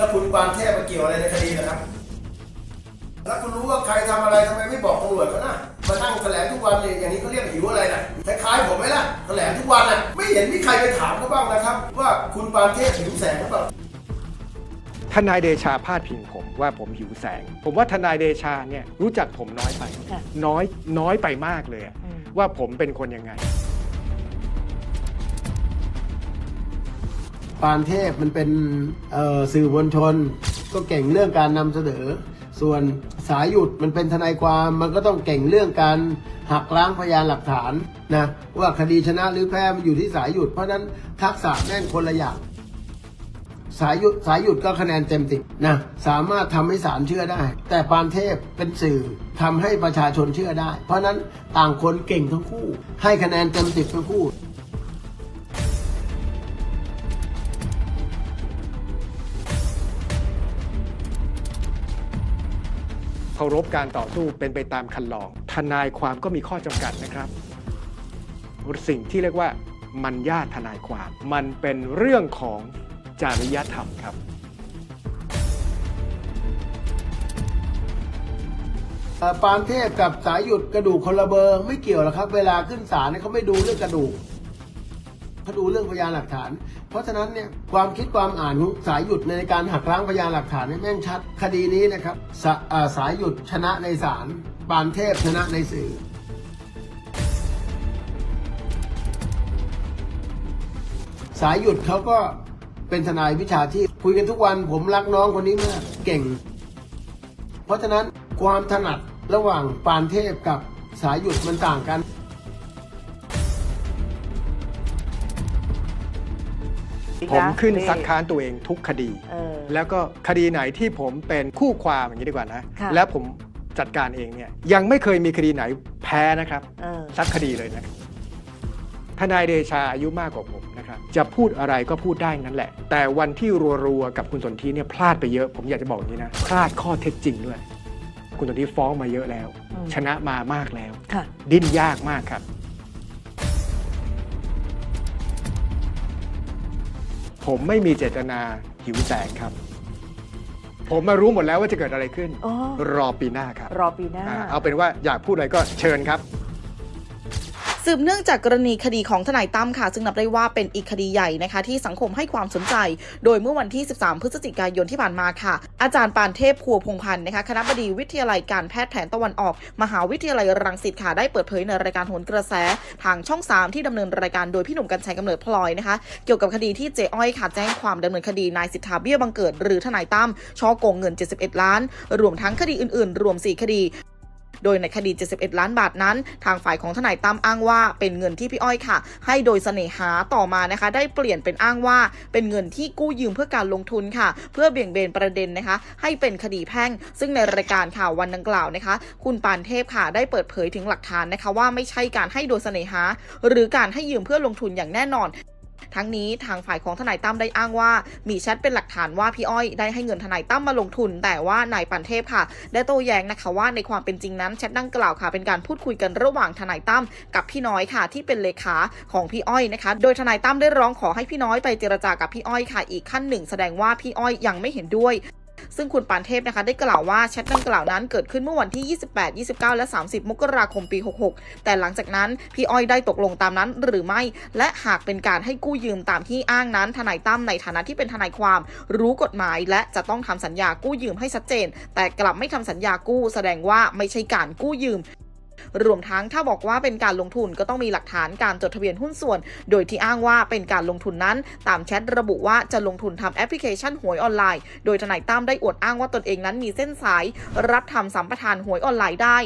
แล้วคุณปานเทพมาเกี่ยวอะไรในคดีนะครับ แล้วคุณรู้ว่าใครทำอะไรทำไมไม่บอกตำรวจเขานะมานั่งแถลงทุกวันเนี่ยอย่างนี้เขาเรียกหิวอะไรนะคล้ายๆผมไหมล่ะแถลงทุกวันน่ะไม่เห็นมีใครไปถามเขาบ้างนะครับ ว่าคุณปานเทพหิวแสงหรือเปล่าทนายเดชาพาดพิงผมว่าผมหิวแสง ผมว่าทนายเดชาเนี่ยรู้จักผมน้อยไปค่ะน้อยน้อยไปมากเลยอะอืมว่าผมเป็นคนยังไง ปานเทพมันเป็นสื่อมวลชน ก็เก่งเรื่องการนำเสนอ ส่วนสายหยุดมันเป็นทนายความมันก็ต้องเก่งเรื่องการหักล้างพยานหลักฐานนะว่าคดีชนะหรือแพ้มันอยู่ที่สายหยุดเพราะฉะนั้นทักษะแม่งคนละอย่างสายหยุดสายหยุดก็คะแนนเต็มสิบนะสามารถทำให้ศาลเชื่อได้ แต่ปานเทพเป็นสื่อทำให้ประชาชนเชื่อได้ เพราะฉะนั้นต่างคนเก่งทั้งคู่ ให้คะแนนเต็มสิบทั้งคู่ เคารพการต่อสู้เป็นไปตามคันลอง ทนายความก็มีข้อจำกัดนะครับ สิ่งที่เรียกว่ามันญาติทนายความ มันเป็นเรื่องของจริยธรรมครับ เอ่อปานเทพกับสายหยุดกระดูกคนละเบอร์ไม่เกี่ยวหรอกครับ เวลาขึ้นศาลเนี่ยเขาไม่ดูเรื่องกระดูก เขาดูเรื่องพยานหลักฐาน เพราะฉะนั้นเนี่ยความคิดความอ่านของสายหยุดในการหักล้างพยานหลักฐานนี่แม่งชัดคดีนี้นะครับสาสายหยุดชนะในศาลปานเทพชนะในสื่อสายหยุดเขาก็เป็นทนายวิชาชีพคุยกันทุกวันผมรักน้องคนนี้มากเก่ง เพราะฉะนั้นความถนัดระหว่างปานเทพกับสายหยุดมันต่างกัน ผมขึ้นซักค้านตัวเองทุกคดีเออแล้วก็คดีไหนที่ผมเป็นคู่ความอย่างนี้ดีกว่านะค่ะแล้วผมจัดการเองเนี่ยยังไม่เคยมีคดีไหนแพ้นะครับเออสักคดีเลยนะทนายเดชาอายุมากกว่าผมนะครับจะพูดอะไรก็พูดได้นั่นแหละ แต่วันที่รัวๆกับคุณสนธิเนี่ยพลาดไปเยอะ ผมอยากจะบอกอย่างนี้นะพลาดข้อเท็จจริงด้วย คุณสนธิฟ้องมาเยอะแล้วอืมชนะมามากแล้วค่ะดิ้นยากมากครับ ผมไม่มีเจตนาหิวแสงครับ ผมมารู้หมดแล้วว่าจะเกิดอะไรขึ้น อ๋อ รอปีหน้าครับรอปีหน้า อ่าเอาเป็นว่าอยากพูดอะไรก็เชิญครับ สืบเนื่องจากกรณีคดีของทนายตั้มค่ะ ซึ่งนับได้ว่าเป็นอีกคดีใหญ่นะคะที่สังคมให้ความสนใจ โดยเมื่อวันที่ 13 พฤศจิกายนที่ผ่านมาค่ะ อาจารย์ปานเทพพัวพงพันธ์นะคะคณะบดีวิทยาลัยการแพทย์แผนตะวันออก มหาวิทยาลัยรังสิตค่ะได้เปิดเผยในรายการโหนกระแส ทางช่อง 3 ที่ดำเนินรายการโดยพี่หนุ่มกัญชัยกำเนิดพลอยนะคะ เกี่ยวกับคดีที่เจ๊อ้อยค่ะแจ้งความดำเนินคดีนายสิทธาเบี้ยบังเกิด หรือทนายตั้มช่อโกงเงิน 71 ล้าน รวมทั้งคดีอื่น ๆ รวม 4 คดี โดยในคดี 71 ล้านบาทนั้น ทางฝ่ายของทนายตั้มอ้างว่าเป็นเงินที่พี่อ้อยค่ะ ให้โดยเสน่หาต่อมานะคะ ได้เปลี่ยนเป็นอ้างว่า เป็นเงินที่กู้ยืมเพื่อการลงทุนค่ะ เพื่อเบี่ยงเบนประเด็นนะคะ ให้เป็นคดีแพ่ง ซึ่งในรายการข่าววันดังกล่าวนะคะ คุณปานเทพค่ะได้เปิดเผยถึงหลักฐานนะคะ ว่าไม่ใช่การให้โดยเสน่หา หรือการให้ยืมเพื่อลงทุนอย่างแน่นอน ทั้งนี้ทางฝ่ายของทนายตั้มได้อ้างว่า มีแชทเป็นหลักฐานว่าพี่อ้อยได้ให้เงินทนายตั้มมาลงทุน แต่ว่านายปันเทพค่ะ ได้โต้แย้งนะคะว่าในความเป็นจริงนั้นแชทดังกล่าวค่ะ เป็นการพูดคุยกันระหว่างทนายตั้มกับพี่น้อยค่ะ ที่เป็นเลขาของพี่อ้อยนะคะ โดยทนายตั้มได้ร้องขอให้พี่น้อยไปเจรจากับพี่อ้อยค่ะ อีกขั้นหนึ่งแสดงว่าพี่อ้อยยังไม่เห็นด้วย ซึ่งคุณปานเทพนะคะได้กล่าวว่าแชทดังกล่าวนั้นเกิดขึ้นเมื่อวันที่ 28 29 และ 30 มกราคมปี 66 แต่หลังจากนั้นพี่อ้อยได้ตกลงตามนั้นหรือไม่ และหากเป็นการให้กู้ยืมตามที่อ้างนั้นทนายตั้มในฐานะที่เป็นทนายความ รู้กฎหมาย และจะต้องทำสัญญากู้ยืมให้ชัดเจน แต่กลับไม่ทำสัญญากู้ แสดงว่าไม่ใช่การกู้ยืม รวมทั้งถ้าบอกว่าเป็นการลงทุนก็ต้องมีหลักฐานการจดทะเบียนหุ้นส่วน โดยที่อ้างว่าเป็นการลงทุนนั้น ตามแชทระบุว่าจะลงทุนทำแอปพลิเคชันหวยออนไลน์ โดยทนายตั้มได้อวดอ้างว่าตนเองนั้นมีเส้นสาย รับทำสัมปทานหวยออนไลน์ได้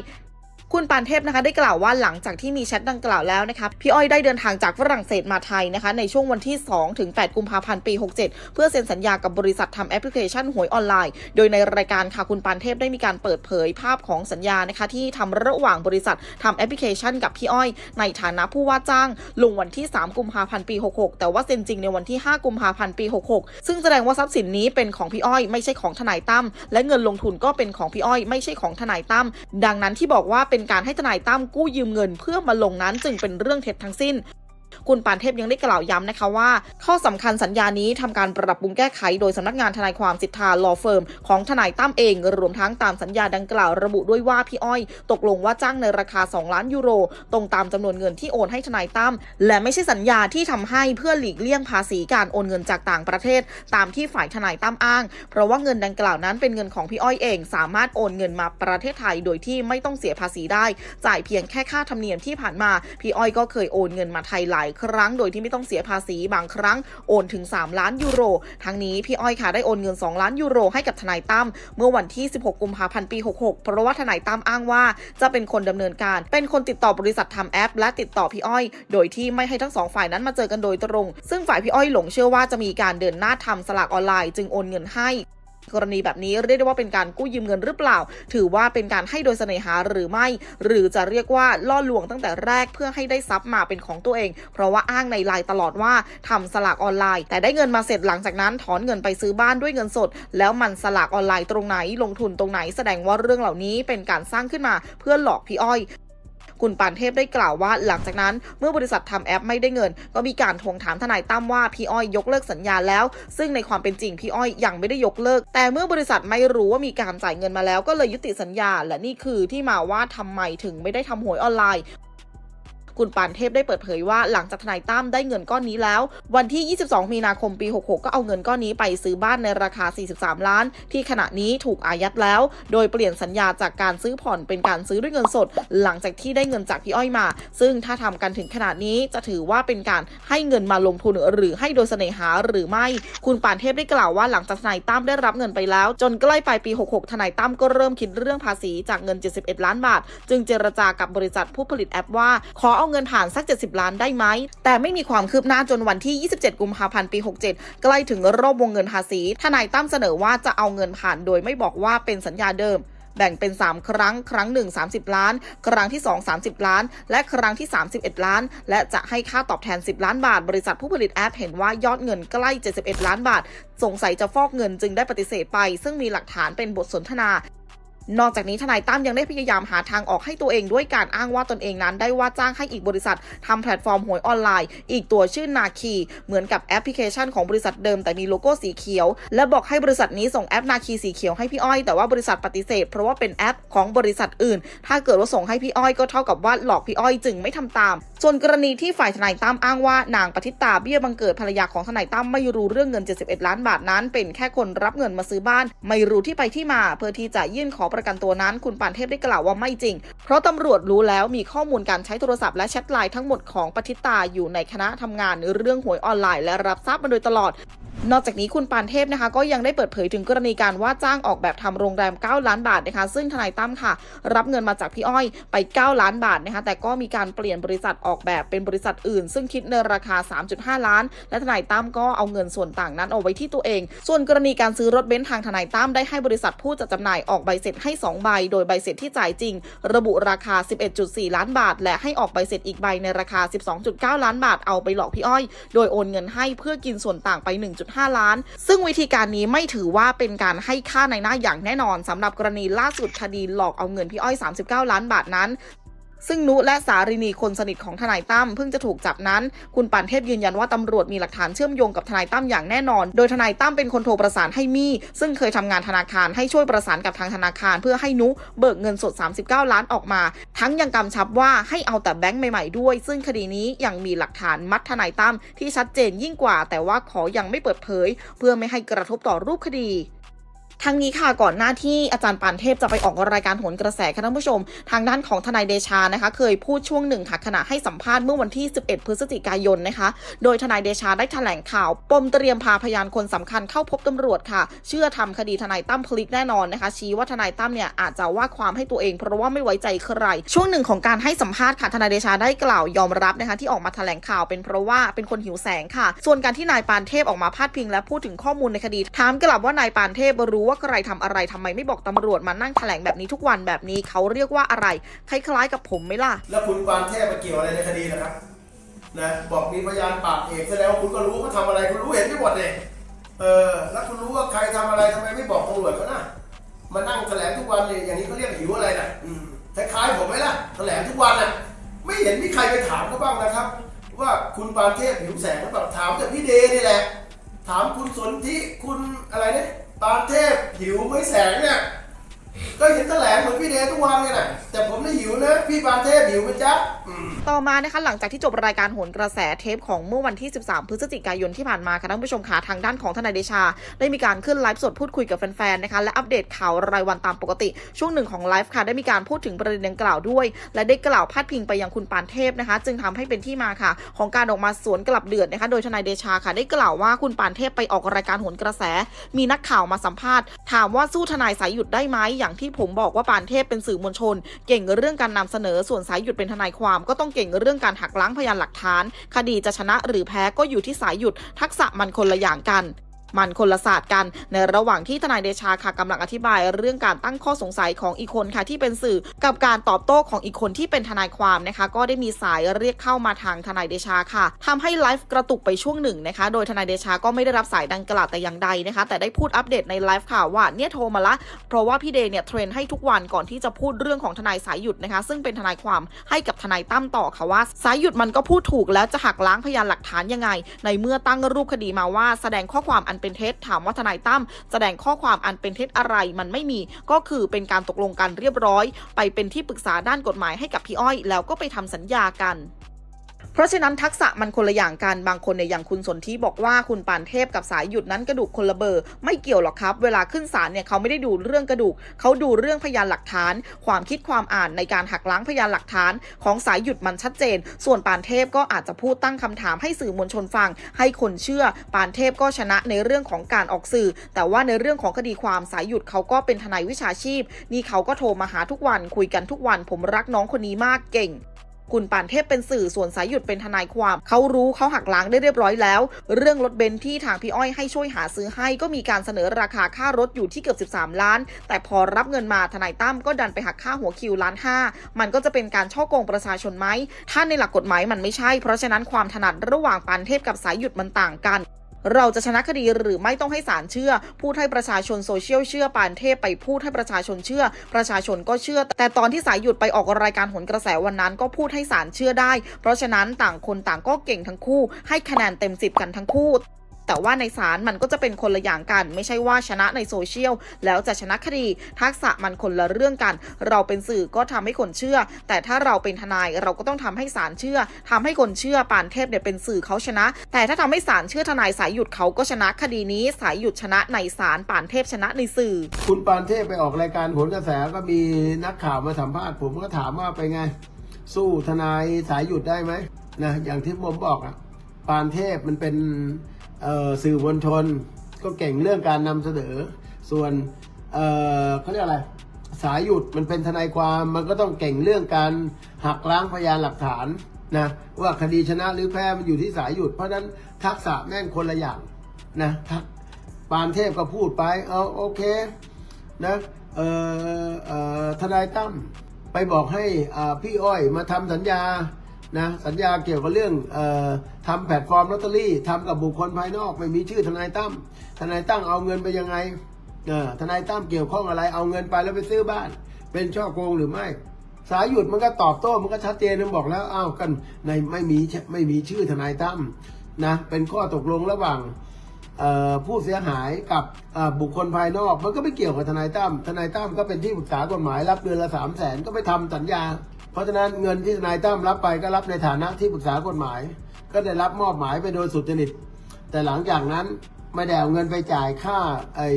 คุณปานเทพนะคะได้กล่าวว่าหลังจากที่มีแชทดังกล่าวแล้วนะคะพี่อ้อยได้เดินทางจากฝรั่งเศสมาไทยนะคะในช่วงวันที่ 2 ถึง 8 กุมภาพันธ์ปี 67 เพื่อเซ็นสัญญากับบริษัททำแอปพลิเคชันหวยออนไลน์ โดยในรายการค่ะคุณปานเทพได้มีการเปิดเผยภาพของสัญญานะคะที่ทำระหว่างบริษัททำแอปพลิเคชันกับพี่อ้อย ในฐานะผู้ว่าจ้างลงวันที่ 3 กุมภาพันธ์ปี 66 แต่ว่าเซ็นจริงในวันที่ 5 กุมภาพันธ์ปี 66 ซึ่งแสดงว่าทรัพย์สินนี้เป็นของพี่อ้อย ไม่ใช่ของทนายตั้มและเงินลงทุนก็เป็นของพี่อ้อย ไม่ใช่ของทนายตั้มดังนั้นที่บอกว่าเป็นการให้ทนายตั้มกู้ยืมเงิน เพื่อมาลงนั้นจึงเป็นเรื่องเท็จทั้งสิ้น คุณปานเทพยังได้กล่าวย้ำนะคะว่า ข้อสำคัญสัญญานี้ทำการปรับปรุงแก้ไขโดยสำนักงานทนายความสิทธาลอเฟิร์มของทนายตั้มเองรวมทั้งตามสัญญาดังกล่าวระบุด้วยว่าพี่อ้อย ตกลงว่าจ้างในราคา 2 ล้านยูโร ตรงตามจำนวนเงินที่โอนให้ทนายตั้มและไม่ใช่สัญญาที่ทำให้เพื่อหลีกเลี่ยงภาษีการโอนเงินจากต่างประเทศ ตามที่ฝ่ายทนายตั้มอ้าง เพราะว่าเงินดังกล่าวนั้นเป็นเงินของพี่อ้อยเอง สามารถโอนเงินมาประเทศไทยโดยที่ไม่ต้องเสียภาษีได้ จ่ายเพียงแค่ค่าธรรมเนียมที่ผ่านมาพี่อ้อยก็เคยโอนเงินมาไทยหลายครั้งโดยที่ไม่ต้องเสียภาษีบางครั้งโอนถึง 3 ล้านยูโร ทั้งนี้พี่อ้อยค่ะได้โอนเงิน 2 ล้านยูโรให้กับทนายตั้มเมื่อวันที่ 16 กุมภาพันธ์ปี 66 เพราะว่าทนายตั้มอ้างว่าจะเป็นคนดำเนินการ เป็นคนติดต่อบริษัททำแอป และติดต่อพี่อ้อย โดยที่ไม่ให้ทั้งสองฝ่ายนั้นมาเจอกันโดยตรง ซึ่งฝ่ายพี่อ้อยหลงเชื่อว่าจะมีการเดินหน้าทำสลากออนไลน์จึงโอนเงินให้ กรณีแบบนี้เรียกได้ว่าเป็นการกู้ยืมเงินหรือเปล่า ถือว่าเป็นการให้โดยเสน่หาหรือไม่ หรือจะเรียกว่าล่อลวงตั้งแต่แรกเพื่อให้ได้ทรัพย์มาเป็นของตัวเอง เพราะว่าอ้างในไลน์ตลอดว่าทำสลากออนไลน์ แต่ได้เงินมาเสร็จหลังจากนั้นถอนเงินไปซื้อบ้านด้วยเงินสด แล้วมันสลากออนไลน์ตรงไหนลงทุนตรงไหน แสดงว่าเรื่องเหล่านี้เป็นการสร้างขึ้นมาเพื่อหลอกพี่อ้อย คุณปานเทพได้กล่าวว่า หลังจากนั้นเมื่อบริษัททำแอปไม่ได้เงิน ก็มีการทวงถามทนายตั้มว่าพี่อ้อยยกเลิกสัญญาแล้ว ซึ่งในความเป็นจริงพี่อ้อยยังไม่ได้ยกเลิก แต่เมื่อบริษัทไม่รู้ว่ามีการจ่ายเงินมาแล้วก็เลยยุติสัญญา และนี่คือที่มาว่าทำไมถึงไม่ได้ทำหวยออนไลน์ คุณปานเทพได้เปิดเผยว่าหลังจากทนายตั้มได้เงินก้อนนี้แล้ว วันที่ 22 มีนาคมปี 66 ก็เอาเงินก้อนนี้ไปซื้อบ้านในราคา 43 ล้าน ที่ขณะนี้ถูกอายัดแล้ว โดยเปลี่ยนสัญญาจากการซื้อผ่อนเป็นการซื้อด้วยเงินสด หลังจากที่ได้เงินจากพี่อ้อยมา ซึ่งถ้าทำกันถึงขนาดนี้จะถือว่าเป็นการให้เงินมาลงทุนหรือให้โดยเสน่หาหรือไม่ คุณปานเทพได้กล่าวว่าหลังจากทนายตั้มได้รับเงินไปแล้ว จนใกล้ปลายปี 66 ทนายตั้มก็เริ่มคิดเรื่องภาษีจากเงิน 71 ล้านบาท จึงเจรจากับบริษัทผู้ผลิตแอปว่า ขอเอาเงินผ่านสัก 70 ล้านได้ไหม แต่ไม่มีความคืบหน้าจนวันที่ 27 กุมภาพันธ์ปี 67 ใกล้ถึงรอบวงเงินภาษี ทนายตั้มเสนอว่าจะเอาเงินผ่านโดยไม่บอกว่าเป็นสัญญาเดิมแบ่งเป็น 3 ครั้ง ครั้ง 1 30 ล้าน ครั้งที่ 2 30 ล้าน และครั้งที่ 31 ล้าน และจะให้ค่าตอบแทน 10 ล้านบาท บริษัทผู้ผลิตแอปเห็นว่ายอดเงินใกล้ 71 ล้านบาท สงสัยจะฟอกเงินจึงได้ปฏิเสธไป ซึ่งมีหลักฐานเป็นบทสนทนา นอกจากนี้ทนายตั้มยังได้พยายามหาทางออกให้ตัวเองด้วยการอ้างว่าตนเองนั้น ได้ว่าจ้างให้อีกบริษัททำแพลตฟอร์มหวยออนไลน์ อีกตัวชื่อนาคีเหมือนกับแอปพลิเคชันของบริษัทเดิมแต่มีโลโก้สีเขียว และบอกให้บริษัทนี้ส่งแอปนาคีสีเขียวให้พี่อ้อยแต่ว่าบริษัทปฏิเสธ เพราะว่าเป็นแอปของบริษัทอื่น ถ้าเกิดว่าส่งให้พี่อ้อยก็เท่ากับว่าหลอกพี่อ้อยจึงไม่ทำตาม ส่วนกรณีที่ฝ่ายทนายตั้มอ้างว่านางปฏิตาเบี้ยบังเกิดภรรยาของทนายตั้มไม่รู้เรื่องเงิน 71 ล้านบาทนั้น เป็นแค่คนรับเงินมาซื้อบ้าน ไม่รู้ที่ไปที่มา เพื่อที่จะยื่นขอประกันตัวนั้นคุณปานเทพได้กล่าวว่าไม่จริง เพราะตำรวจรู้แล้วมีข้อมูลการใช้โทรศัพท์และแชทไลน์ทั้งหมดของปฏิตาอยู่ในคณะทำงานเรื่องหวยออนไลน์ และรับทราบมาโดยตลอด นอกจากนี้คุณปานเทพนะคะ ก็ยังได้เปิดเผยถึงกรณีการว่าจ้างออกแบบทำโรงแรม 9 ล้านบาทนะคะ ซึ่งทนายตั้มค่ะ รับเงินมาจากพี่อ้อยไป 9 ล้านบาทนะคะแต่ก็มีการเปลี่ยนบริษัทออกอกแบบเป็นบริษัทอื่น ซึ่งคิดในราคา 3.5 ล้าน และทนายตั้มก็เอาเงินส่วนต่างนั้นเอาไว้ที่ตัวเอง ส่วนกรณีการซื้อรถเบนซ์ทางทนายตั้มได้ให้บริษัทผู้จัดจำหน่ายออกใบเสร็จให้ 2 ใบ โดยใบเสร็จที่จ่ายจริง ระบุราคา 11.4 ล้านบาท และให้ออกใบเสร็จอีกใบในราคา 12.9 ล้านบาทเอาไปหลอกพี่อ้อย โดยโอนเงินให้เพื่อกินส่วนต่างไป 1.5 ล้าน ซึ่งวิธีการนี้ไม่ถือว่าเป็นการให้ค่าในหน้าอย่างแน่นอนสำหรับกรณีล่าสุดคดีหลอกเอาเงินพี่อ้อย 39 ล้านบาทนั้น ซึ่งนุและสารินีคนสนิทของทนายตั้มเพิ่งจะถูกจับนั้น คุณปานเทพยืนยันว่าตำรวจมีหลักฐานเชื่อมโยงกับทนายตั้มอย่างแน่นอน โดยทนายตั้มเป็นคนโทรประสานให้มี่ซึ่งเคยทำงานธนาคารให้ช่วยประสานกับทางธนาคาร เพื่อให้นุเบิกเงินสด 39 ล้านออกมา ทั้งยังกำชับว่าให้เอาแต่แบงค์ใหม่ๆด้วย ซึ่งคดีนี้ยังมีหลักฐานมัดทนายตั้มที่ชัดเจนยิ่งกว่า แต่ว่าขอยังไม่เปิดเผย เพื่อไม่ให้กระทบต่อรูปคดี ทั้งนี้ค่ะก่อนหน้าที่อาจารย์ปานเทพจะไปออกรายการโหนกระแสค่ะท่านผู้ชม ทางด้านของทนายเดชานะคะ เคยพูดช่วงหนึ่งค่ะขณะให้สัมภาษณ์เมื่อวันที่ 11 พฤศจิกายนนะคะ โดยทนายเดชาได้แถลงข่าว ปมเตรียมพาพยานคนสำคัญเข้าพบตำรวจค่ะ เชื่อทำคดีทนายตั้มพลิกแน่นอนนะคะ ชี้ว่าทนายตั้มเนี่ยอาจจะว่าความให้ตัวเอง เพราะว่าไม่ไว้ใจใคร ช่วงหนึ่งของการให้สัมภาษณ์ค่ะทนายเดชาได้กล่าวยอมรับนะคะ ที่ออกมาแถลงข่าวเป็นเพราะว่าเป็นคนหิวแสงค่ะ ส่วนการที่นายปานเทพออกมาพาดพิง และพูดถึงข้อมูลในคดีถามกลับว่านายปานเทพรู้ว่าใครทำอะไรทำไมไม่บอกตำรวจมานั่งแถลงแบบนี้ทุกวันแบบนี้เขาเรียกว่าอะไร คล้ายๆกับผมไหมล่ะ แล้วคุณปานเทพมาเกี่ยวอะไรในคดีนะครับนะบอกมีพยานปากเอกแสดงว่าคุณก็รู้เขาทำอะไรคุณรู้เห็นไม่หมดเลยเออแล้วคุณรู้ว่าใครทำอะไรทำไมไม่บอกตำรวจเขานะมานั่งแถลงทุกวันเนี่ยอย่างนี้เขาเรียกหิวอะไรนะคล้ายๆผมไหมล่ะแถลงทุกวันน่ะไม่เห็นมีใครไปถามเขาบ้างนะครับ ว่าคุณปานเทพหิวแสงหรือเปล่าถามจากพี่เดนี่แหละ ถามคุณสนธิคุณอะไรเนี่ย ปานเทพหิวไม่แสงเนี่ยก็เห็นแถลงเหมือนพี่เดทุกวันเนี่ยนะแต่ผมไม่หิวนะพี่ปานเทพหิวไหมจ๊ะอืม ต่อมานะคะหลังจากที่จบรายการโหนกระแสเทปของเมื่อวันที่ 13 พฤศจิกายนที่ผ่านมาค่ะท่านผู้ชมค่ะทางด้านของทนายเดชา ได้มีการขึ้นไลฟ์สดพูดคุยกับแฟนๆนะคะและอัปเดตข่าวรายวันตามปกติ ช่วงหนึ่งของไลฟ์ค่ะได้มีการพูดถึงประเด็นดังกล่าวด้วย และได้กล่าวพาดพิงไปยังคุณปานเทพนะคะ จึงทำให้เป็นที่มาค่ะ ของการออกมาสวนกลับเดือดนะคะ โดยทนายเดชาค่ะ ได้กล่าวว่าคุณปานเทพไปออกรายการโหนกระแส มีนักข่าวมาสัมภาษณ์ ถามว่าสู้ทนายสายหยุดได้ไหมอย่างที่ผมบอกว่าปานเทพเป็นสื่อมวลชน เก่งเรื่องการนำเสนอส่วนสายหยุดเป็นทนายความก็ต้องเก่งเรื่องการหักล้างพยานหลักฐาน คดีจะชนะหรือแพ้ก็อยู่ที่สายหยุดทักษะมันคนละอย่างกัน มันคนละศาสตร์กัน ในระหว่างที่ทนายเดชาค่ะกำลังอธิบายเรื่องการตั้งข้อสงสัยของอีกคนค่ะที่เป็นสื่อกับการตอบโต้ของอีกคนที่เป็นทนายความนะคะ ก็ได้มีสายเรียกเข้ามาทางทนายเดชาค่ะทำให้ไลฟ์กระตุกไปช่วงหนึ่งนะคะ โดยทนายเดชาก็ไม่ได้รับสายดังกล่าวแต่อย่างใดนะคะ แต่ได้พูดอัปเดตในไลฟ์ข่าวว่าเนี่ยโทรมาละ เพราะว่าพี่เดย์เนี่ยเทรนให้ทุกวันก่อนที่จะพูดเรื่องของทนายสายหยุดนะคะ ซึ่งเป็นทนายความให้กับทนายตั้มต่อค่ะว่า สายหยุดมันก็พูดถูกแล้วจะหักล้างพยานหลักฐานยังไง ในเมื่อตั้งรูปคดีมาว่าแสดงข้อความอันเป็นเท็จถามว่าทนายตั้มแสดงข้อความอันเป็นเท็จอะไรมันไม่มีก็คือเป็นการตกลงกันเรียบร้อย ไปเป็นที่ปรึกษาด้านกฎหมายให้กับพี่อ้อย แล้วก็ไปทำสัญญากัน เพราะฉะนั้นทักษะมันคนละอย่างกันบางคนเนี่ยอย่างคุณสนที่บอกว่าคุณปานเทพกับสายหยุดนั้นกระดูกคนละเบอร์ ไม่เกี่ยวหรอกครับ เวลาขึ้นศาลเนี่ยเขาไม่ได้ดูเรื่องกระดูก เขาดูเรื่องพยานหลักฐาน ความคิดความอ่านในการหักล้างพยานหลักฐาน ของสายหยุดมันชัดเจน ส่วนปานเทพก็อาจจะพูดตั้งคำถามให้สื่อมวลชนฟัง ให้คนเชื่อ ปานเทพก็ชนะในเรื่องของการออกสื่อ แต่ว่าในเรื่องของคดีความสายหยุดเขาก็เป็นทนายวิชาชีพ นี่เขาก็โทรมาหาทุกวันคุยกันทุกวัน ผมรักน้องคนนี้มากเก่ง คุณปานเทพเป็นสื่อส่วนสายหยุดเป็นทนายความเขารู้เขาหักล้างได้เรียบร้อยแล้ว เรื่องรถเบนซ์ที่ทางพี่อ้อยให้ช่วยหาซื้อให้ก็มีการเสนอราคาค่ารถอยู่ที่เกือบ 13 ล้าน แต่พอรับเงินมาทนายตั้มก็ดันไปหักค่าหัวคิวล้านห้ามันก็จะเป็นการช่อโกงประชาชนไหมถ้าในหลักกฎหมายมันไม่ใช่ เพราะฉะนั้นความถนัดระหว่างปานเทพกับสายหยุดมันต่างกัน เราจะชนะคดีหรือไม่ต้องให้ศาลเชื่อ พูดให้ประชาชนโซเชียลเชื่อปานเทพไปพูดให้ประชาชนเชื่อ ประชาชนก็เชื่อ แต่ตอนที่สายหยุดไปออกรายการหนกระแสวันนั้น ก็พูดให้ศาลเชื่อได้ เพราะฉะนั้นต่างคนต่างก็เก่งทั้งคู่ ให้คะแนนเต็มสิบกันทั้งคู่ แต่ว่าในศาลมันก็จะเป็นคนละอย่างกัน ไม่ใช่ว่าชนะในโซเชียลแล้วจะชนะคดี ทักษะมันคนละเรื่องกัน เราเป็นสื่อก็ทำให้คนเชื่อ แต่ถ้าเราเป็นทนายเราก็ต้องทำให้ศาลเชื่อทำให้คนเชื่อปานเทพเนี่ยเป็นสื่อเขาชนะ แต่ถ้าทำให้ศาลเชื่อทนายสายหยุดเขาก็ชนะคดีนี้สายหยุดชนะในศาลปานเทพชนะในสื่อ คุณปานเทพไปออกรายการโหนกระแสก็มีนักข่าวมาสัมภาษณ์ผมก็ถามว่าไปไง สู้ทนายสายหยุดได้ไหมนะอย่างที่ผมบอกอะปานเทพมันเป็น สื่อมวลชนก็เก่งเรื่องการนำเสนอ ส่วนเออเขาเรียกอะไร สายหยุดมันเป็นทนายความมันก็ต้องเก่งเรื่องการหักล้างพยานหลักฐานนะว่าคดีชนะหรือแพ้มันอยู่ที่สายหยุด เพราะฉะนั้นทักษะแม่งคนละอย่างนะทักปานเทพก็พูดไปเอาโอเคนะเออเออทนายตั้มไปบอกให้อ่าพี่อ้อยมาทำสัญญา นะสัญญาเกี่ยวกับเรื่องออทำแพลตฟอร์มลอตเตอรี่ทำกับบุคคลภายนอกไม่มีชื่อทนายตั้มทนายตั้มเอาเงินไปยังไงเออทนายตั้มเกี่ยวข้องอะไรเอาเงินไปแล้วไปซื้อบ้าน เป็นช่อโกงหรือไม่ สายหยุดมันก็ตอบโต้มันก็ชัดเจนมันบอกแล้วอ้าวกันในไม่มีไม่มีชื่อทนายตั้มนะเป็นข้อตกลงระหว่างผู้เสียหายกับบุคคลภายนอก มันก็ไม่เกี่ยวกับทนายตั้มทนายตั้มก็เป็นที่ปรึกษากฎหมายรับเดือนละสามแสนก็ไปทำสัญญา เพราะฉะนั้นเงินที่ทนายตั้มรับไปก็รับในฐานะที่ปรึกษากฎหมาย ก็ได้รับมอบหมายไปโดยสุจริต แต่หลังจากนั้นไม่ได้เอาเงินไปจ่ายค่าไอ่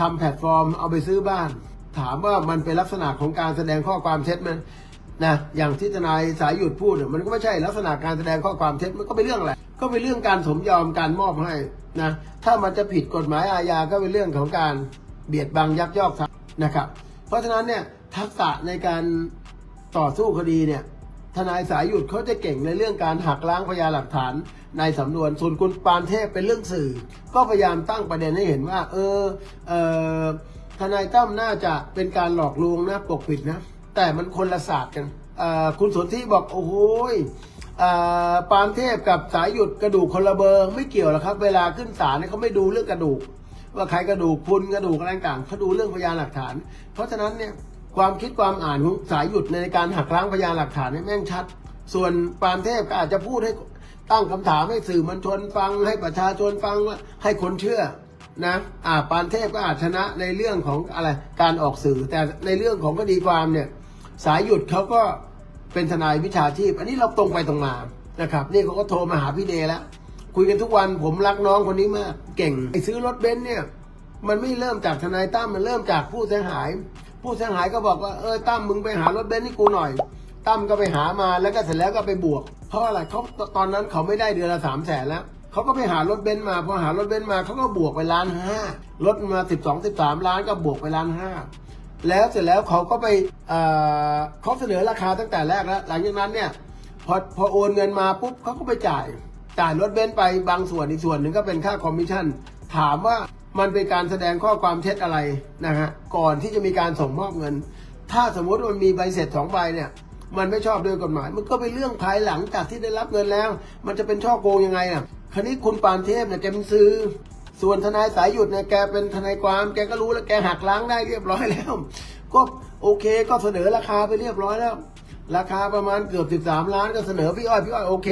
ทำแพลตฟอร์มเอาไปซื้อบ้าน ถามว่ามันเป็นลักษณะของการแสดงข้อความเท็จไหมนะอย่างที่ทนายสายหยุดพูดมันก็ไม่ใช่ลักษณะการแสดงข้อความเท็จมันก็เป็นเรื่องอะไรก็เป็นเรื่องการสมยอมการมอบให้นะถ้ามันจะผิดกฎหมายอาญาก็เป็นเรื่องของการเบียดบังยักยอกทรัพย์นะครับ เพราะฉะนั้นเนี่ยทักษะในการ ต่อสู้คดีเนี่ยทนายสายหยุดเขาจะเก่งในเรื่องการหักล้างพยานหลักฐาน ในสำนวนส่วนคุณปานเทพเป็นเรื่องสื่อ ก็พยายามตั้งประเด็นให้เห็นว่า เออเออทนายตั้มน่าจะเป็นการหลอกลวงนะปกปิดนะ แต่มันคนละศาสตร์กันคุณสนธิบอก โอ้โหปานเทพกับสายหยุดกระดูกคนละเบอร์ไม่เกี่ยวหรอกครับ เวลาขึ้นศาลเนี่ยเขาไม่ดูเรื่องกระดูก ว่าใครกระดูกพุนกระดูกอะไรต่างเขาดูเรื่องพยานหลักฐาน เพราะฉะนั้นเนี่ย ความคิดความอ่านของสายหยุดในการหักล้างพยานหลักฐานเนี่แม่งชัด ส่วนปานเทพก็อาจจะพูดให้ตั้งคำถามให้สื่อมวลชนฟัง ให้ประชาชนฟังว่าให้คนเชื่อนะอ่าปานเทพก็อาจชนะในเรื่องของอะไรการออกสื่อ แต่ในเรื่องของคดีความเนี่ยสายหยุดเขาก็เป็นทนายวิชาชีพ อันนี้เราตรงไปตรงมานะครับนี่เขาก็โทรมาหาพี่เดแล้ว คุยกันทุกวันผมรักน้องคนนี้มาก เก่งไอซื้อรถเบนซ์เนี่ยมันไม่เริ่มจากทนายตั้มมันเริ่มจากผู้เสียหาย ผู้เสียหายก็บอกว่าเออตั้มมึงไปหารถเบนซ์ให้กูหน่อยตั้มก็ไปหามาแล้วก็เสร็จแล้วก็ไปบวก เพราะอะไรเขาตอนนั้นเขาไม่ได้เดือนละสามแสนแล้วเขาก็ไปหารถเบนซ์มาพอหารถเบนซ์มาเขาก็บวกไปล้านห้ารถมาสิบสองสิบสามล้านก็บวกไปล้านห้าแล้วเสร็จแล้วเขาก็ไปเออเขาเสนอราคาตั้งแต่แรกแล้วหลังจากนั้นเนี่ยพอพอโอนเงินมาปุ๊บเขาก็ไปจ่ายจ่ายรถเบนซ์ไปบางส่วนอีกส่วนหนึ่งก็เป็นค่าคอมมิชชั่นถามว่า มันเป็นการแสดงข้อความเท็จอะไรนะฮะก่อนที่จะมีการส่งมอบเงิน ถ้าสมมติมันมีใบเสร็จสองใบเนี่ยมันไม่ชอบด้วยกฎหมาย มันก็เป็นเรื่องภายหลังจากที่ได้รับเงินแล้ว มันจะเป็นช่อโกงยังไงอะคราวนี้คุณปานเทพเนี่ยแกเป็นซื้อ ส่วนทนายสายหยุดเนี่ยแกเป็นทนายความ แกก็รู้แล้วแกหักล้างได้เรียบร้อยแล้ว ก็โอเคก็เสนอราคาไปเรียบร้อยแล้ว ราคาประมาณเกือบ 13 ล้านก็เสนอพี่อ้อยพี่อ้อยโอเค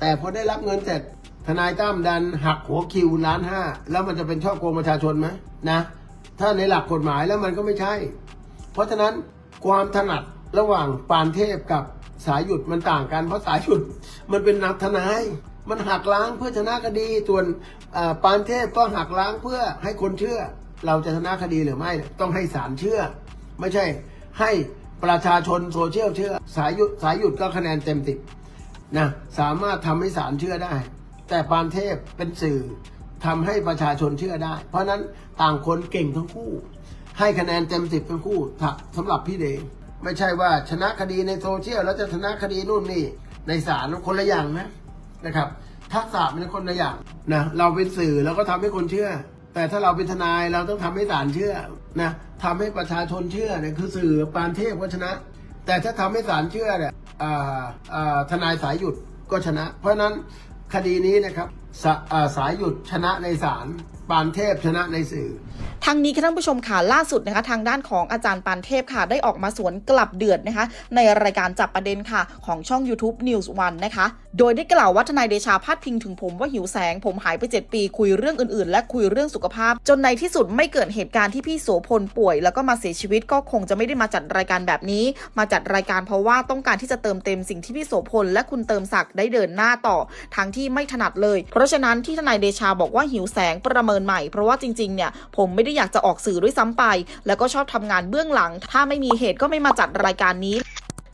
แต่พอได้รับเงินเสร็จ ทนายตั้มดันหักหัวคิวล้านห้าแล้วมันจะเป็นช่อโกงประชาชนไหมนะ ถ้าในหลักกฎหมายแล้วมันก็ไม่ใช่ เพราะฉะนั้นความถนัดระหว่างปานเทพกับสายหยุดมันต่างกัน เพราะสายหยุดมันเป็นนักทนาย มันหักล้างเพื่อชนะคดีส่วนปานเทพก็หักล้างเพื่อให้คนเชื่อ เราจะชนะคดีหรือไม่ต้องให้ศาลเชื่อ ไม่ใช่ให้ประชาชนโซเชียลเชื่อ สายหยุดสายหยุดก็คะแนนเต็มสิบนะสามารถทำให้ศาลเชื่อได้ แต่ปานเทพเป็นสื่อทำให้ประชาชนเชื่อได้ เพราะนั้นต่างคนเก่งทั้งคู่ ให้คะแนนเต็มสิบทั้งคู่ถ้าสำหรับพี่เดชไม่ใช่ว่าชนะคดีในโซเชียลแล้วจะชนะคดีนู่นนี่ในศาลคนละอย่างนะนะครับทักษะเป็นคนละอย่างนะเราเป็นสื่อเราก็ทำให้คนเชื่อ แต่ถ้าเราเป็นทนายเราต้องทำให้ศาลเชื่อนะทำให้ประชาชนเชื่อเนี่ยคือสื่อปานเทพก็ชนะ แต่ถ้าทำให้ศาลเชื่อเนี่ยทนายสายหยุดก็ชนะ เพราะฉะนั้น คดีนี้นะครับ สาอ่าสายหยุดชนะในศาลปานเทพชนะในสื่อทางนี้ค่ะท่านผู้ชมค่ะล่าสุดนะคะ ทางด้านของอาจารย์ปานเทพค่ะ ได้ออกมาสวนกลับเดือดนะคะ ในรายการจับประเด็นค่ะ ของช่อง YouTube News One นะคะ โดยได้กล่าวว่าทนายเดชาพาดพิงถึงผมว่าหิวแสง ผมหายไป 7 ปี คุยเรื่องอื่นๆ และคุยเรื่องสุขภาพ จนในที่สุดไม่เกิดเหตุการณ์ที่พี่โสพลป่วย แล้วก็มาเสียชีวิตก็คงจะไม่ได้มาจัดรายการแบบนี้ มาจัดรายการเพราะว่าต้องการที่จะเติมเต็มสิ่งที่พี่โสพลและคุณเติมศักดิ์ได้เดินหน้าต่อทางที่ไม่ถนัดเลยเพราะราะฉะนั้นที่ทนายเดชาบอกว่าหิวแสงประเมินใหม่ เพราะว่าจริงๆเนี่ยผมไม่ได้อยากจะออกสื่อด้วยซ้ำไป แล้วก็ชอบทำงานเบื้องหลัง ถ้าไม่มีเหตุก็ไม่มาจัดรายการนี้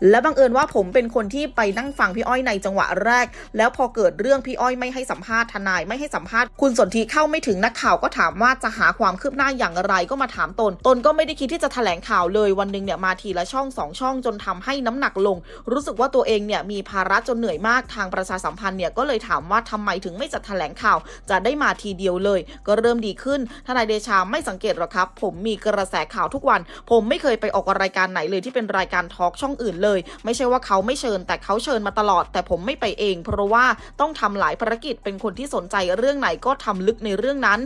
และบังเอิญว่าผมเป็นคนที่ไปนั่งฟังพี่อ้อยในจังหวะแรก แล้วพอเกิดเรื่องพี่อ้อยไม่ให้สัมภาษณ์ทนายไม่ให้สัมภาษณ์คุณสนธิเข้าไม่ถึงนักข่าวก็ถามว่าจะหาความคืบหน้าอย่างไรก็มาถามตน ตนก็ไม่ได้คิดที่จะแถลงข่าวเลยวันหนึ่งเนี่ยมาทีละช่องสองช่องจนทำให้น้ำหนักลง รู้สึกว่าตัวเองเนี่ยมีภาระจนเหนื่อยมากทางประชาสัมพันธ์เนี่ยก็เลยถามว่าทำไมถึงไม่จัดแถลงข่าว จะได้มาทีเดียวเลย ก็เริ่มดีขึ้นทนายเดชาไม่สังเกตหรอครับ ผมมีกระแสข่าวทุกวัน ผมไม่เคยไปออกรายการไหนเลยที่เป็นรายการทอล์กช่องอื่นเลยไม่ใช่ว่าเขาไม่เชิญแต่เขาเชิญมาตลอด แต่ผมไม่ไปเอง เพราะว่าต้องทำหลายภารกิจเป็นคนที่สนใจเรื่องไหนก็ทำลึกในเรื่องนั้น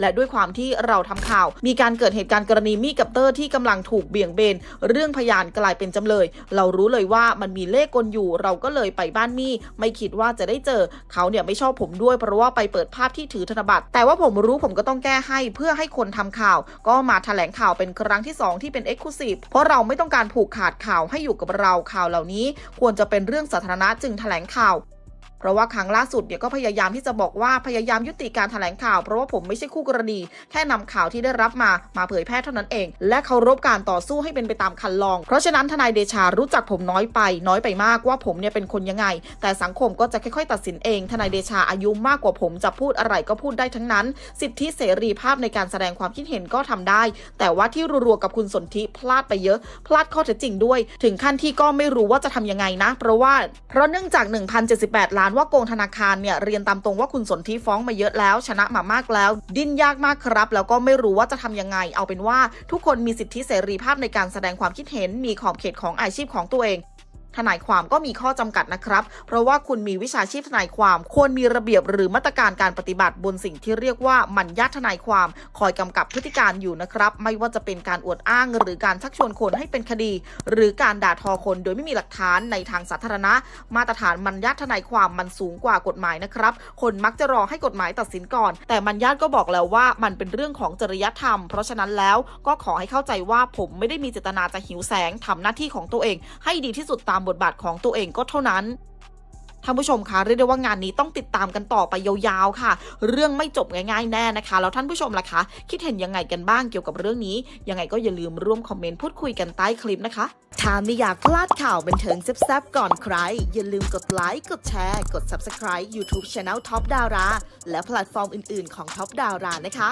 และด้วยความที่เราทำข่าว มีการเกิดเหตุการณ์กรณีมี่กับเตอร์ที่กำลังถูกเบี่ยงเบน เรื่องพยานกลายเป็นจำเลย เรารู้เลยว่ามันมีเลขกลอยู่ เราก็เลยไปบ้านมี่ไม่คิดว่าจะได้เจอ เขาเนี่ยไม่ชอบผมด้วย เพราะว่าไปเปิดภาพที่ถือธนบัตร แต่ว่าผมรู้ผมก็ต้องแก้ให้เพื่อให้คนทำข่าว ก็มาแถลงข่าวเป็นครั้งที่สองที่เป็นเอ็กซ์คลูซีฟเพราะเราไม่ต้องการผูกขาดข่าวให้อยู่กับเราข่าวเหล่านี้ ควรจะเป็นเรื่องสาธารณะจึงแถลงข่าว เพราะว่าครั้งล่าสุดเนี่ยก็พยายามที่จะบอกว่าพยายามยุติการแถลงข่าว เพราะว่าผมไม่ใช่คู่กรณี แค่นำข่าวที่ได้รับมามาเผยแพร่เท่านั้นเอง และเคารพการต่อสู้ให้เป็นไปตามคันลอง เพราะฉะนั้นทนายเดชารู้จักผมน้อยไป น้อยไปมากว่าผมเนี่ยเป็นคนยังไง แต่สังคมก็จะค่อยๆ ตัดสินเอง ทนายเดชาอายุมากกว่าผมจะพูดอะไรก็พูดได้ทั้งนั้น สิทธิเสรีภาพในการแสดงความคิดเห็นก็ทำได้ แต่ว่าที่รัวๆกับคุณสนธิพลาดไปเยอะ พลาดข้อเท็จจริงด้วย ถึงขั้นที่ก็ไม่รู้ว่าจะทำยังไงนะ เพราะว่าเพราะเนื่องจาก 1,078 ล้านว่าโกงธนาคารเนี่ยเรียนตามตรงว่าคุณสนธิฟ้องมาเยอะแล้ว ชนะมามากแล้ว ดิ้นยากมากครับ แล้วก็ไม่รู้ว่าจะทำยังไง เอาเป็นว่าทุกคนมีสิทธิเสรีภาพในการแสดงความคิดเห็นมีขอบเขตของอาชีพของตัวเอง ทนายความก็มีข้อจำกัดนะครับ เพราะว่าคุณมีวิชาชีพทนายความควรมีระเบียบหรือมาตรการการปฏิบัติบนสิ่งที่เรียกว่ามัญญาทนายความ คอยกำกับพฤติการอยู่นะครับ ไม่ว่าจะเป็นการอวดอ้างหรือการชักชวนคนให้เป็นคดี หรือการด่าทอคนโดยไม่มีหลักฐานในทางสาธารณะ มาตรฐานมัญญาทนายความมันสูงกว่ากฎหมายนะครับ คนมักจะรอให้กฎหมายตัดสินก่อน แต่มัญญาตก็บอกแล้วว่ามันเป็นเรื่องของจริยธรรม เพราะฉะนั้นแล้วก็ขอให้เข้าใจว่าผมไม่ได้มีเจตนาจะหิวแสงทำหน้าที่ของตัวเอง ให้ดีที่สุดตามบทบาทของตัวเองก็เท่านั้นท่านผู้ชมคะเรียกได้ว่างานนี้ต้องติดตามกันต่อไปยาวๆค่ะ เรื่องไม่จบง่ายๆแน่นะคะ แล้วท่านผู้ชมล่ะคะคิดเห็นยังไงกันบ้างเกี่ยวกับเรื่องนี้ ยังไงก็อย่าลืมร่วมคอมเมนต์พูดคุยกันใต้คลิปนะคะถ้าไม่อยากพลาดข่าวบันเทิงแซ่บๆก่อนใคร อย่าลืมกดไลค์กดแชร์ กด Subscribe YouTube Channel Top Dara และแพลตฟอร์มอื่นๆของ Top Dara นะคะ